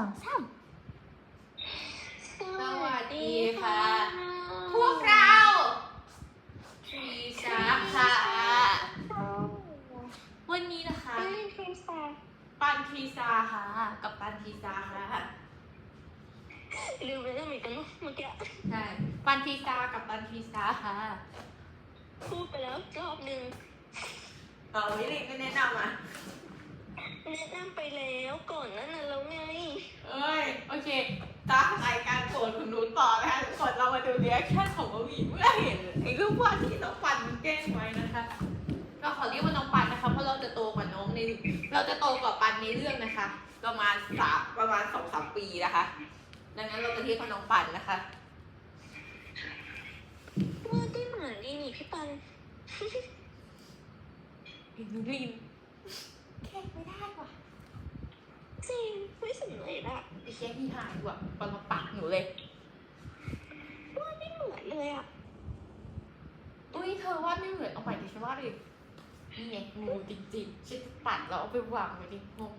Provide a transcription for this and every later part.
องสามสวัสดีค่ะ พวกเราทีสาค่ะ วันนี้นะคะไม่ใช่สาปันทีซาค่ะ กับปันทีซาค่ะลืมไปแล้วเหมือนกันเนอะเมื่อกี้ใช่ปันทีซากับปันทีซาค่ะ พูดไปแล้วรอบหนึ่งเออวิลินก็แนะนำอะ แนะนำไปแล้วก่อนนั้นน่ะแล้วไง เอ้ย โอเคตามรายการโกรธคุณนุ้นต่อนะคะทุกคนเรามาดูเรียกชั่นของบะหมี่เมื่อเห็นไอ้รูปวาดที่น้องปันมันแกล้งไว้นะคะเราขอเรียกว่าน้องปันนะคะเพราะเราจะโตกว่าน้องในเราจะโตกว่าปันในเรื่องนะคะ ประมาณสามประมาณสองสามปีนะคะ ดังนั้นเราจะเรียกว่าน้องปันนะคะว่าได้เหมือนดีนี่พี่ปันอินุลินแค่ไม่ได้ว่ะ จริงไม่สำเร็จอะไอ้แค่ที่หายว่ะปันมาปักหนูเลยว่าไม่เหมือนเลยอะอุ้ยเธอว่าไม่เหมือนเอาใหม่ดิฉันว่าดินี่ไงงูจริงๆฉันจะตัดแล้วเอาไปวางไว้ในห้อง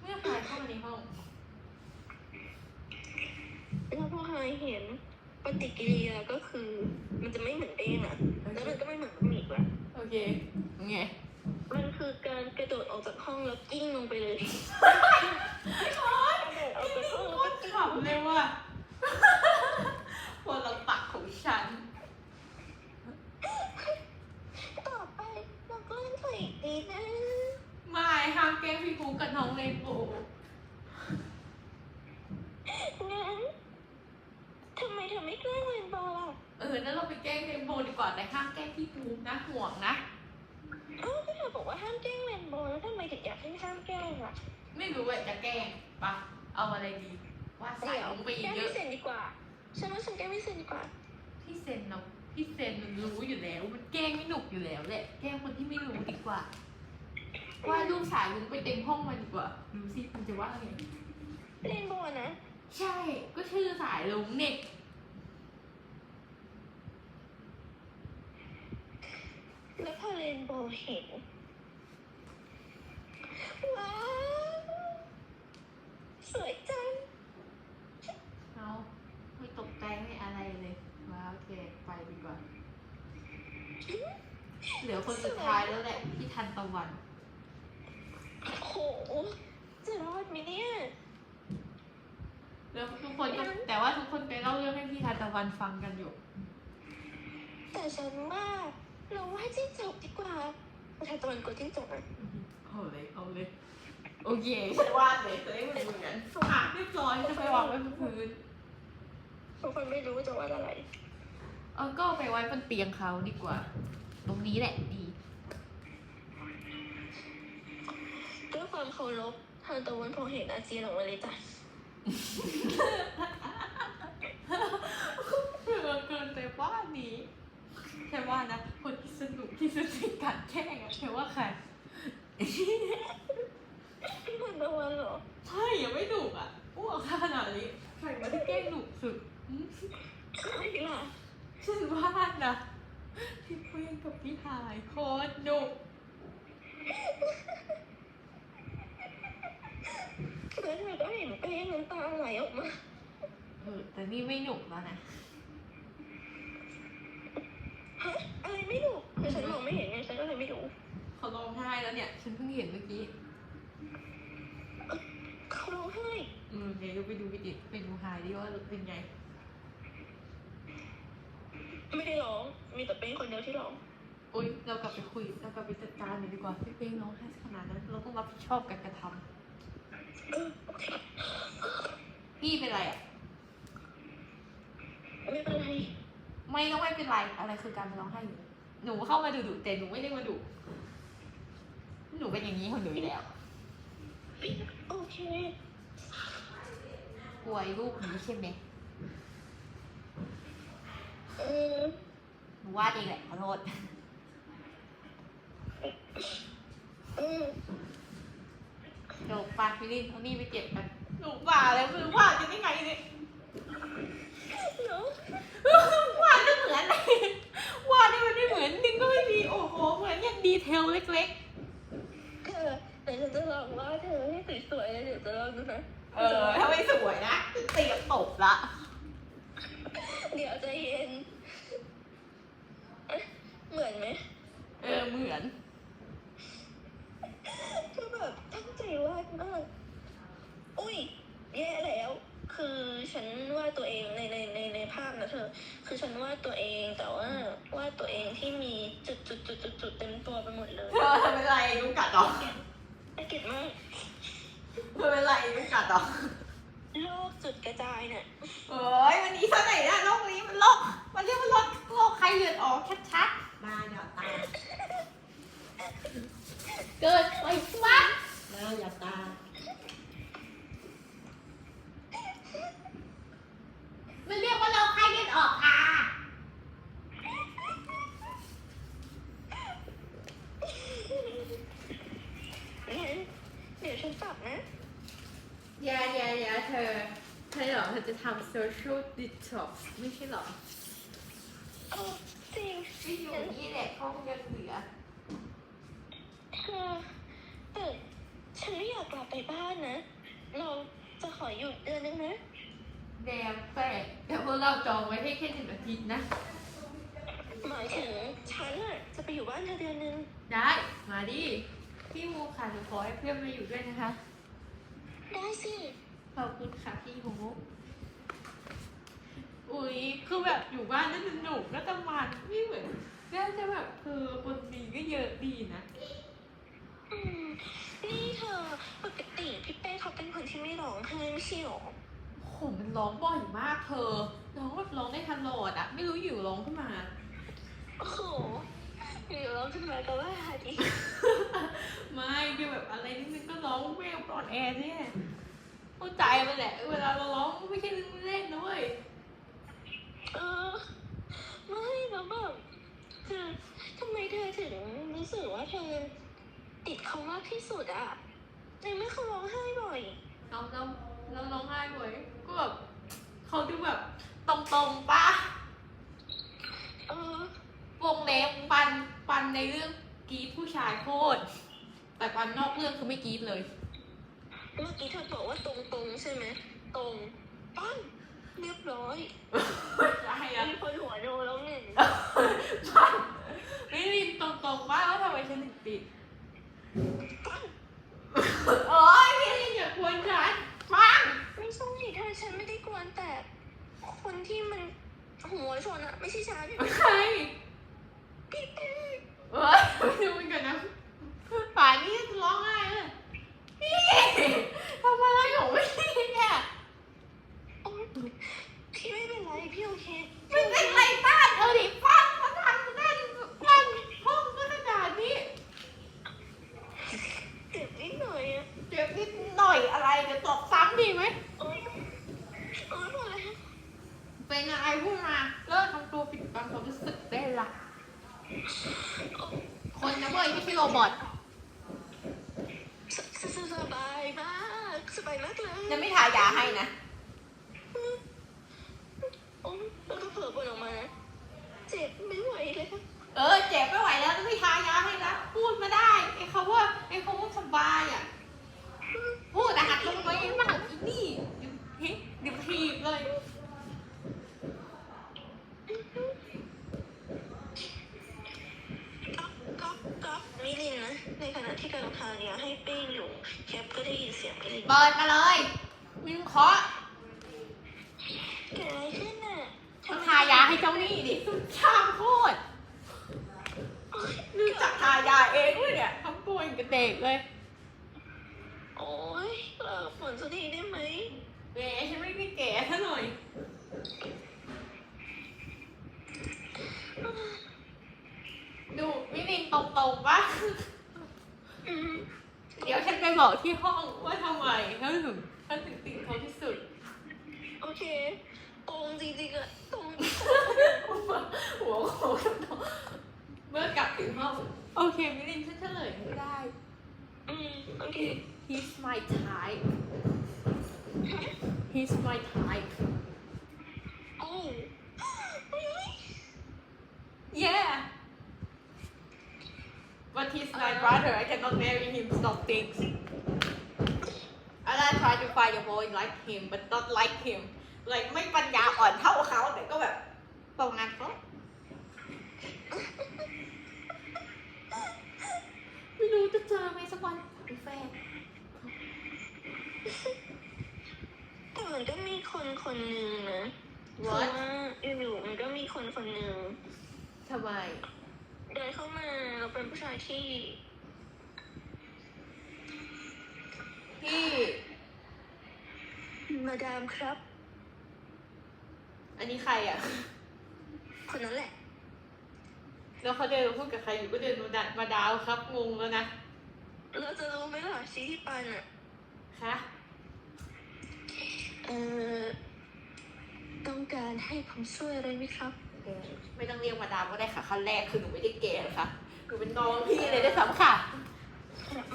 เมื่อพายเข้ามาในห้อง แล้วพอไฮเห็นปฏิกิริยาก็คือ มันจะไม่เหมือนเด้งอะแล้วมันก็ไม่เหมือนหมีกอะโอเคไง มันคือการกระโดดออกจากห้องแล้วกิ้งลงไปเลยกระโดดออกจากห้องโคแล้วตก็รกิ้งขำเลยว่ะคนละปักของฉัน ต่อไปเราก็เล่นใส่อีกดีนะไม่ห้ามแกล้งพี่ฟูกับน้องเลนโบว์งั้นทำไมเธอไม่แกล้งเรนโบว์ล่ะ เออ นั่นเราไปแกล้งเลนโบว์ดีกว่าแต่ห้ามแกล้งพี่ฟูนะห่วงนะ ถึงอยากให้ห้ามแกล้งอะไม่รู้ว่าจะแกล้งปะเอาอะไรดีว่าใส่เดี๋ยวลงไปอีแกกล้งเยไม่อะเซ็นดีกว่า ฉันว่าฉันแกล้งไม่เซ็นดีกว่า พี่เซนเนาะพี่เซนมันรู้อยู่แล้ว มันแกล้งไม่หนุกอยู่แล้วแหละแกล้งคนที่ไม่รู้ดีกว่า ว่าลูกสายลุงไปเต็มห้องมาดีกว่าดูสิมันจะว่าไงเรนโบว์นะ ใช่ ก็ชื่อสายลุงเนี่ยแล้วพอเรนโบว์เห็น ว้าวสวยจังเอาไม่ตกใจไม่อะไรเลยว้าวโอเคไปดีกว่า เหลือคนสุดท้ายแล้วแหละพี่ทันตะวันโหจะรอดไหมเนี่ยแล้วทุกคนก็แต่ว่าทุกคนไปเล่าเรื่องให้พี่ทันตะวันฟังกันอยู่ แต่ฉันว่าเราว่าจิ้งจกดีกว่าประธานตะวันกลัวจิ้งจกอะ เอาเลยเอาเลยโอเคฉันวาดเลยจะได้เหมือนเหมือนอะเรียบร้อยจะไปวางไว้บนพื้นทุกคนไม่รู้ว่าจะวาดอะไร เออก็เอาไปไว้บนเตียงเขาดีกว่า ตรงนี้แหละดีด้วยความเคารพทานตะวันพอเห็นอาเจียนออกมาเลยจ้ะเกินเกินไปว่านี้แค่ว่านะคนที่สนุกที่สุดในการแข่งอะแค่ว่าใคร ทานตะวันเหรอใช่ยังไม่ดุอะอ้วกขนาดนี้ใครมาได้แกล้งดุสุดอืมใครล่ะฉันว่านะพี่เพื่อนกับพี่หายโคตรดุแล้วเธอก็เห็นเป้น้ำตาไหลออกมาเออแต่นี่ไม่หนุกแล้วนะฮะอะไรไม่รู้คือฉันมองไม่เห็นไงฉันก็เลยไม่รู้ เขาร้องไห้แล้วเนี่ย ฉันเพิ่งเห็นเมื่อกี้ เขาร้องไห้อืมเดี๋ยวไปดูวิดีไปดูไฮดิว่าเป็นไง ไม่ได้ร้อง มีแต่เป้คนเดียวที่ร้อง โอ๊ย เรากลับไปคุย เรากลับไปจัดการเลยดีกว่าพี่เป้งร้องไห้ขนาดนั้น เราต้องรับผิดชอบการกระทเออโอเคำพี่เป็นไรอะ ไม่เป็นไร ไม่ต้องไม่เป็นไร อะไรคือการร้องไห้อยู่หนูเข้ามาดูดุแต่หนูไม่ได้มาดุ หนูเป็นอย่างนี้ของหนูอยู่แล้ว โอเคกลัวไอ้ลูกนี้ใช่ไหมเออหนูวาดเองแหละขอโทษ เออเดี๋ยวปาฟิลินเอานี่ไปเก็บกันหนูป่าแล้วไม่รู้วาดจะได้ไงเนี่ยเนาะวาดก็เหมือนเลยวาดนี่มันไม่เหมือนนึงก็ไม่มีโอ้โหเหมือนอย่างดีเทลเล็กเออไหน ฉันจะลองว่าเธอให้สวยๆเลยเดี๋ยวจะลองดูนะเออ ถ้าไม่สวยนะตีกับตบละ เดี๋ยวใจเย็นเอ๊ะเหมือนไหม เออ เหมือน คือแบบตั้งใจวาดมากอุ้ย แย่แล้ว คือฉันวาดตัวเองในในในในภาพนะเธอ คือฉันวาดตัวเองแต่ว่าวาดตัวเองที่มีจุดจุดจุดจุดจุดเต็มตัวไปหมดเลย เธอทำเป็นไรยุงกัดเหรอ น่า เกลียดมากเธอเป็นไรยุงกัดเหรอโลกจุดกระจายเนี่ยเอ้ยวันนี้เท่าไหร่นะโลกนี้มันโลกมันเรียกว่าโลกโลกใครเลือดออกชัดมาอย่าตาๆเกิดไปวัดมาอย่าตามันเรียกว่าโลกใครเลือดออกค่ะ งั้นเดี๋ยวฉันปรับนะ ยายายาเธอใช่เหรอเธอจะทำ social detox ไม่ใช่เหรอเออจริงไม่อยู่นี่แหละห้องยังเหลือคือแต่ฉันไม่อยากกลับไปบ้านนะ เราจะขอหยุดเดือนนึงนะแดงแปลกแต่พวกเราจองไว้ให้แค่หนึ่งอาทิตย์นะหมายถึงฉันอะจะไปอยู่บ้านเธอเดือนนึงได้มาดิพี่มูค่ะหนูขอให้เพื่อนมาอยู่ด้วยนะคะ ได้สิขอบคุณค่ะพี่หู อุ๊ยคือแบบอยู่บ้านน่าจะหนุกน่าจะมันไม่เหมือนน่าจะแบบคือคนดีก็เยอะดีนะ อืมนี่เธอปกติพี่เป้เขาเป็นคนที่ไม่ร้องไห้ไม่ใช่หรอโหมันร้องบ่อยมากเธอร้องแบบร้องได้ทันโหลดอะไม่รู้อยู่ร้องขึ้นมา โอ้โหอยู่ร้องขึ้นมาก็ว่าดิไม่คือแบบอะไรนิดนึงก็ร้องเวลปลอดแอร์เนี่ยเข้าใจมันแหละ เวลาเราร้องไม่ใช่เรื่องเล่นนะเว้ย เออ ไม่แล้วแบบคือทำไมเธอถึงรู้สึกว่าเธอติดเขามากที่สุดอะในเมื่อเขาร้องไห้บ่อย น้องเราเราร้องไห้บ่อยก็แบบเขาดูแบบตรงๆปะเออวงเล็บปันปันในเรื่องกรีดผู้ชายโคตร แต่ปันนอกเรื่องคือไม่กรีดเลย เมื่อกี้เธอบอกว่าตรงๆใช่ไหม ตรง ปั้ง เรียบร้อยใช่อะมีคนหัวโนแล้วหนึ่งปันไม่รินตรงๆว่าแล้วทำไมฉันถึงติดปั้งโอ้ยพี่ลินอย่ากวนฉันปังไม่ใช่เธอฉันไม่ได้กวนแต่คนที่มันหัวชนอะไม่ใช่ฉันใครพี่เป้เอ้ยไม่ดูมันกันนะป่านนี้จะร้องไห้เลยพี่ทำอะไรของพี่เนี่ย โอ๊ยพี่ไม่เป็นไรพี่โอเค มันเป็นไรบ้านเออดิปังมาทำนั่นนั่นห้องก็ขนาดนี้ เจ็บนิดหน่อยอะ เจ็บนิดหน่อยอะไรเดี๋ยวตบซ้ำดีไหม โอ๊ยโอ๊ยพอแล้ว เป็นอะไรพูดมาเลิกทำตัวปิดบังความรู้สึกได้ละคนนะเว้ยไม่ใช่โรบอท สสสสบายมากสบายมากเลยยังไม่ทายาให้นะ โอ๊ยแล้วก็เผลอปวดออกมานะเจ็บไม่ไหวเลยเออเจ็บไม่ไหวแล้วจะไม่ทายาให้นะพูดมาได้ไอ้คำว่าไอ้คำว่าสบายอะพูดอะหัดลงไปมากอีนี่เดี๋ยวเฮ้ยเดี๋ยวทีบเลย ก๊อฟก๊อฟก๊อฟมิลินนะ ใน ขณะที่กำลังทานยาให้เป้งอยู่แคปก็ได้ยินเสียงมิลินเปิดมาเลยมึงเคาะเกิดอะไรขึ้นน่ะทำทายาให้เจ้านี่ดิช่างโคตรโอ๊ยรู้จักทายาเองด้วยเนี่ยทำตัวอย่างกับเด็กเลย โอ๊ยเลิกฝนสักทีได้ไหมแหมฉันไม่ได้แก่ซะหน่อยดูวินินตรงๆปะอืม เดี๋ยวฉันไปบอกที่ห้องว่าทำไมเขาถึงเขาถึงติดเขาที่สุด โอเคตรงจริงๆอะตรงหัวโขกเมื่อกลับถึงห้องโอเควินินฉันเฉลยไม่ได้ อืมโอเค He's my type He's my type โอ้ Yeah but he's my brother I cannot marry him stop things and I try to find a boy like him but not like him like ไม่ปัญญาอ่อนเท่าเขาแต่ก็แบบประมาณก็ไม่รู้จะเจอไหมสักวันเป็นแฟนแต่มันก็มีคนคนหนึ่งนะเพราะ What ว่าอยู่ๆมันก็มีคนคนหนึ่ง ทำไม เดินเข้ามาเราเป็นผู้ชายที่พี่ มาดามครับ อันนี้ใครอะ คนนั้นแหละ แล้วเขาเดินมาพูดกับใครอยู่ก็เดินมาดันมาดาวครับงงแล้วนะเราจะรู้ไหมล่ะชี้ที่ปันอะคะเออต้องการให้ผมช่วยอะไรไหมครับ เออไม่ต้องเรียกมาดามก็ได้ค่ะขั้นแรกคือหนูไม่ได้แก่หรอกค่ะหนูเป็นน้องพี่เลยได้สำค่ะ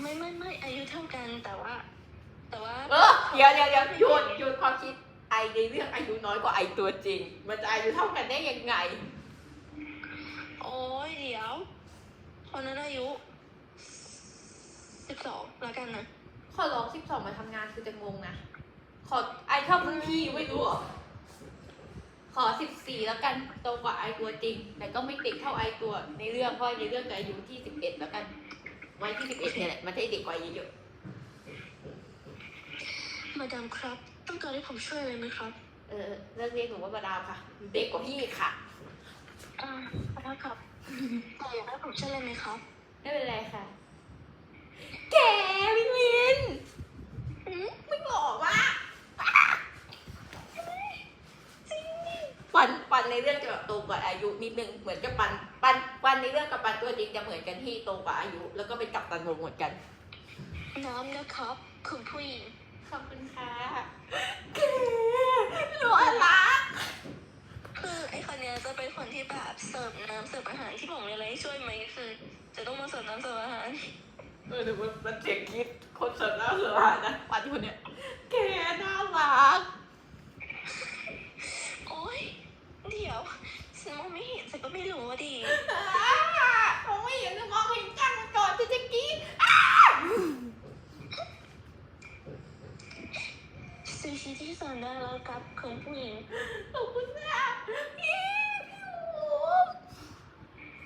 ไม่ไม่ไม่อายุเท่ากันแต่ว่า แต่ว่าเออเดี๋ยวเดี๋ยวเดี๋ยวหยุดหยุดความคิดไอในเรื่องอายุน้อยกว่าไอตัวจริง มันจะอายุเท่ากันได้ยังไง โอ้ยเดี๋ยวคนนั้นอายุสิบสองแล้วกันนะขอร้องสิบสองมาทำงานคือจะงงนะ ขอไอชอบรุ่นพี่ไม่รู้เหรอ ขอสิบสี่แล้วกันโตกว่าไอตัวจริง แต่ก็ไม่เด็กเท่าไอตัวในเรื่องเพราะในเรื่องจะอายุที่สิบเอ็ดแล้วกันวัยที่สิบเอ็ดเนี่ยแหละมันจะเด็กกว่าอายุเยอะมาดามครับ ต้องการให้ผมช่วยอะไรไหมครับ เออเลิกเรียกหนูว่ามาดามค่ะ เด็กกว่าพี่อีกค่ะอ่าขอโทษครับแต่อยากให้ผมช่วยอะไรไหมครับ ไม่เป็นไรค่ะแกวินวินอืมไม่บอกว่าปัน ปันในเรื่องจะแบบโตกว่าอายุนิดนึงเหมือนกับปันปันปันในเรื่องกับปันตัวจริงจะเหมือนกันที่โตกว่าอายุ แล้วก็เป็นกัปตันวงเหมือนกัน น้ำนะครับคุณผู้หญิงขอบคุณค่ะแกหนูอะไรคือไอ้คนเนี้ยจะเป็นคนที่แบบเสิร์ฟน้ำเสิร์ฟอาหารที่ผมมีอะไรให้ช่วยไหมคือ จะต้องมาเสิร์ฟน้ำเสิร์ฟอาหารเออหนูมันเสียงคิดคนเสิร์ฟแล้วเสิร์ฟอาหารนะปันคนเนี้ยแกน่ารัก โอ๊ยเดี๋ยวฉันมองไม่เห็นฉันก็ไม่รู้ว่าดิมองไม่เห็นหนูมองเห็นจังก่อนจะจะกรีดซูชิที่สั่งได้แล้วครับคุณผู้หญิงขอบคุณค่ะพี่พี่หมู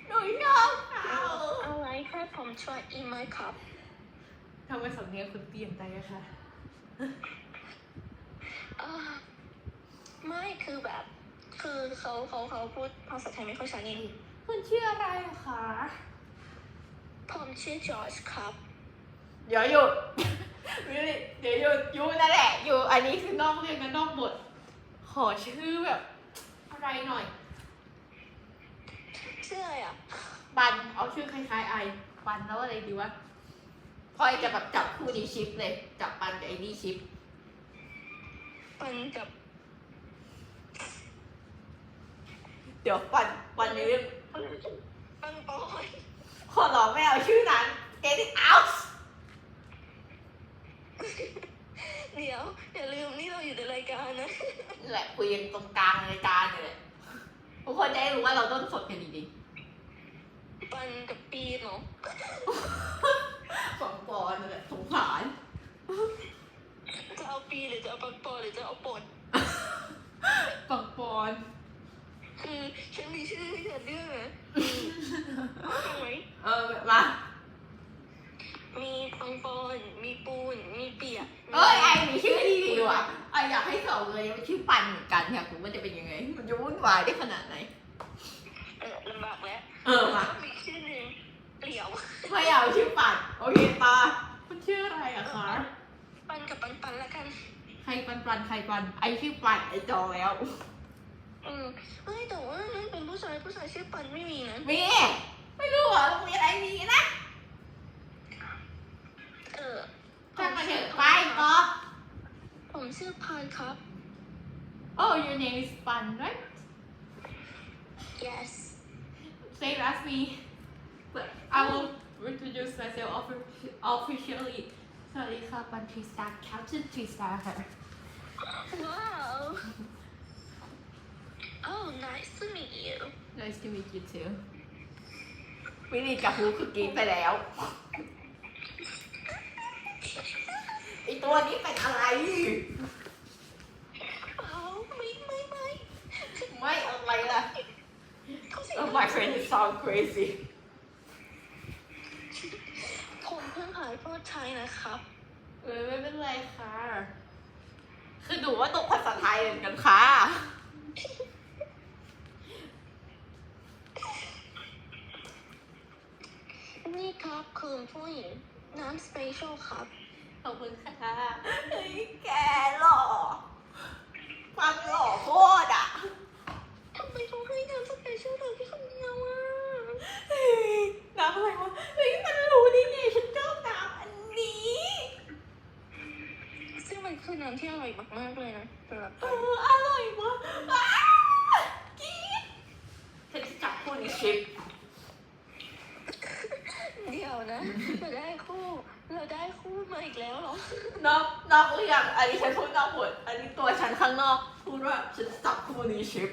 หนูชอบเขาอะไรแค่ผมช่วยอีกไหมครับทำไมสำเนียงคุณเปลี่ยนไปอะคะอ่าไม่คือแบบ คือเขาเขาเขาพูดภาษาไทยไม่ค่อยชัดนี่คุณชื่ออะไรอะคะผมชื่อจอร์จครับ เดี๋ยวหยุด เดี๋ยวหยุดอยูนั่นแหละอยู่อันนี้คือนอกเรื่องกันนอกบท ขอชื่อแบบ อะไรหน่อย ชื่ออะไรอะปัน เอาชื่อคล้ายๆไอปันแล้วอะไรดีวะพอยจะแบบจับคู่นี้ชิปเลย จับปันกับไอ้นี่ชิป ปันกับ เดี๋ยวปันปันในเรื่องปังปอนขอร้องไม่เอาชื่อนั้น get it out เดี๋ยวอย่าลืมนี่เราอยู่ในรายการนะนี่แหละคุยกันตรงกลางรายการเลยแหละทุกคนจะได้รู้ว่าเราต้นสดกันดีปันกับปีเนาะๆฝังปอนนั่นแหละสงสาร จะเอาปีหรือจะเอาปังปอนหรือจะเอาปนฝังปอน คือฉันมีชื่อให้เธอเลือกนะถูกไหมเออมามีปังปอน มีปูน มีเปียกเอ้ยไอมีชื่อดีดีว่ะไออยากให้สองเลยมันชื่อปันเหมือนกันอยากรู้มันจะเป็นยังไง มันจะวุ่นวายได้ขนาดไหน เออลำบากแล้วเออมาแล้วก็มีชื่อหนึ่งเปลี่ยวไม่เอาชื่อปันโอเคตามันชื่ออะไรอะคะปันกับปันปันละกัน ใครปันปันใครปันไอชื่อปันไอจองแล้ว อืมเฮ้ยแต่ว่านั่นเป็นผู้ชายผู้ชายชื่อปันไม่มีนะมีไม่รู้เหรอโรงเรียนไอมีนะเออช่างมาเถอะไปต่อผมชื่อพานครับ Oh your name is Pan right yes Same as me but I will introduce myself offi- officially สวัสดีค่ะปันทรีสตาร์ Captain Three Star ค่ะ wow oh nice to meet you Nice to meet you too วินิจกับฮูคือกินไปแล้วไอตัวนี้เป็นอะไรเปล่าไม่ไม่ไม่ไม่อะไรล่ะ เขาสิ Oh my friend it sound crazy ผมเพิ่งหายเพราะใช้นะครับ เออไม่เป็นไรค่ะ คือหนูว่าตกภาษาไทยเหมือนกันค่ะ นี่ครับคืนผู้หญิง น้ำสเปเชียลครับ ขอบคุณค่ะเฮ้ยแกหล่อความหล่อโคตรอะทำไมเขาให้น้ำสเปเชียลเราแค่คนเดียวอะเฮ้ยน้ำอะไรวะเฮ้ยมันรู้ได้ไงฉันชอบน้ำอันนี้ ซึ่งมันคือน้ำที่อร่อยมากๆเลยนะสำหรับเอปันออร่อยมากอ้าวกรี๊ดฉันจะจับคู่นี้ชิป เดี๋ยวนะเราได้คู่ เรา ได้คู่มาอีกแล้วเหรอนอกนอกหรือยังอันนี้ฉันพูดนอกบทอันนี้ตัวฉันข้างนอกพูดว่าฉันจะจับคู่นี้ชิป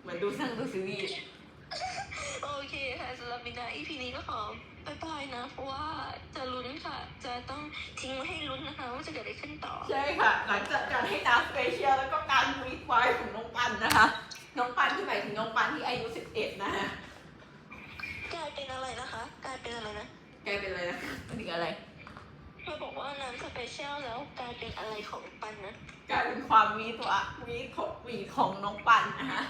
เหมือนดูสร้างดูซีรีส์โอเคค่ะสำหรับมินาอีพีนี้ก็ขอบายบายนะ เพราะว่าจะลุ้นค่ะ จะต้องทิ้งไว้ให้ลุ้นนะคะ ว่าจะเกิดอะไรขึ้นต่อ ใช่ค่ะ หลังจากการให้น้ำสเปเชียลแล้วก็การวีดไว้ของน้องปันนะคะ น้องปันที่หมายถึงน้องปันที่อายุ11นะฮะกลายเป็นอะไรนะคะ กลายเป็นอะไรนะแกเป็นอะไรนะมันถึงอะไร เราบอกว่าน้ำสเปเชียลแล้วกลายเป็นอะไรของปันนะกลายเป็นความวีตัววีของวีของน้องปันนะฮะ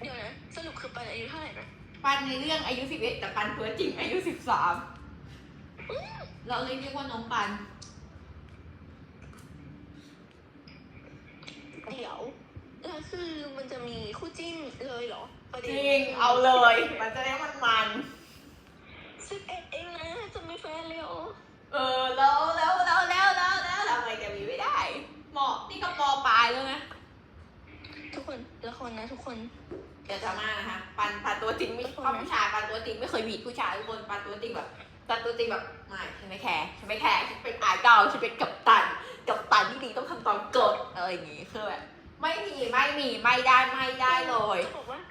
เดี๋ยวนะสรุปคือปันอายุเท่าไหร่นะปันในเรื่องอายุ11แต่ปันตัวจริงอายุ13เราเลยเรียกว่าน้องปัน เดี๋ยวแล้วคือมันจะมีคู่จิ้นเลยเหรอประจเด็นริงเอาเลย มันจะได้มันมัน สิบเอ็ดเองนะ จะมีแฟนเลยเหรอๆเออแล้วแล้วแล้วแล้วแล้วแล้วทำไมจะมีไม่ได้เหมาะนี่ก็ปอปลายแล้วนะทุกคนละคนนะทุกคน เดี๋ยวจะมานะคะปันปันตัวจริงไม่ชอบผู้ชายปันตัวจริงไม่เคยบีบผู้ชายทุกคนปันตัวจริงแบบปันตัวจริงแบบไม่ฉันไม่แคร์ฉันไม่แคร์ฉันเป็นไอดอลฉันเป็นกัปตันกัปตันที่ดีต้องทำตามกฎอะไรอย่างงี้คือแบบไม่มีไม่มีไม่ได้ไม่ได้เลย จะบอกว่าละ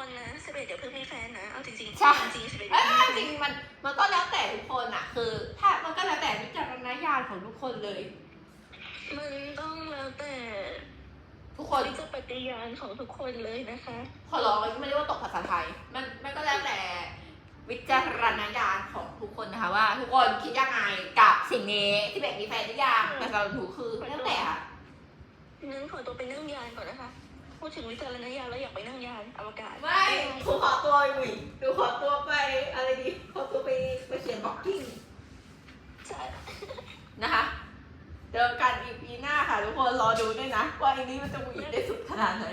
ครนะสิบเอ็ดเดี๋ยวเพิ่งมีแฟนนะ เอาจริงๆใช่ จริงๆสิบเอ็ดเอ้ยจริงมันมันก็แล้วแต่ทุกคนอะคือ ถ้ามันก็แล้วแต่วิจารณญาณของทุกคนเลย มันต้องแล้วแต่ทุกคนวิจารณญาณของทุกคนเลยนะคะ ขอร้องไม่ได้ว่าตกภาษาไทย มันมันก็แล้วแต่วิจารณญาณของทุกคนนะคะว่า ทุกคนคิดยังไงกับสิ่งนี้ที่แบบมีแฟนหรือยังแต่สำหรับหนูคือแล้วแต่ค่ะ งั้นขอตัวไปนั่งยานก่อนนะคะ พูดถึงวิจารณญาณแล้วอยากไปนั่งยานอวกาศไม่หนูขอตัวอยู่อีกหนูขอตัวไปอะไรดีขอตัวไปไปเขียนบล็อกกิ้งใช่นะคะเจอกันอีพีหน้าค่ะทุกคนรอดูด้วยนะว่าอันนี้มันจะหวีดได้สุดขนาดไหน